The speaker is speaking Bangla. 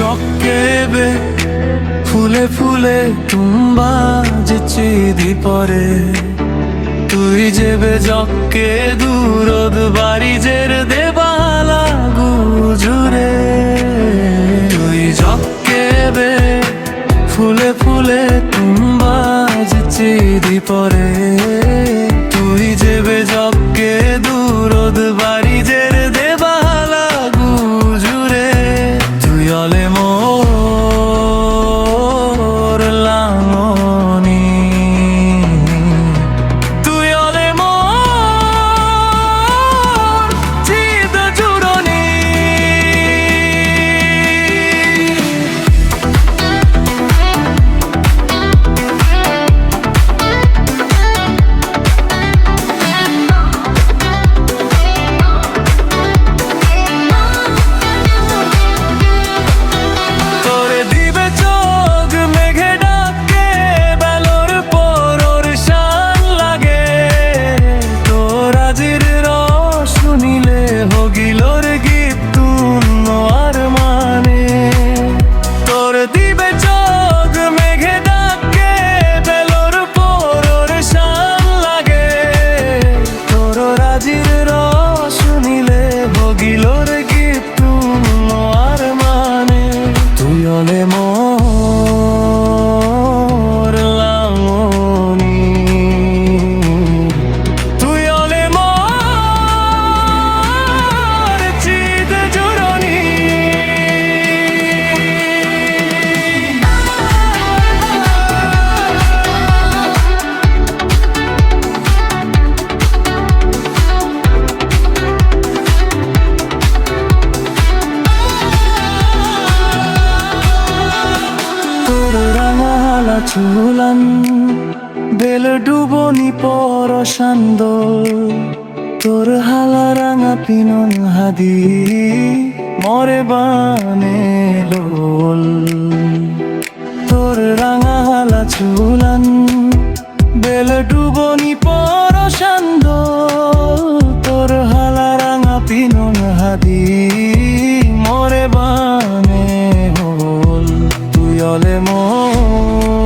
চকেবে ফুলে ফুলে তুমা যে চিদি পরে। তুই যেবে জকে দূরদ বাড়ি জের দেবালা গুজুরে। তুই জককেবে ফুলে ফুলে তুমা যে চিদি পরে। চুলান, বেল ডুবনি পরসান্দ তোর হালা রাঙা পিনন হাদি, মরে বানে লোল। তোর রাঙা হালা চুলান, বেল ডুবনি পরসান্দ তোর হালা রাঙা পিনন হাদি, মরে বানে হল তুই অলে মোর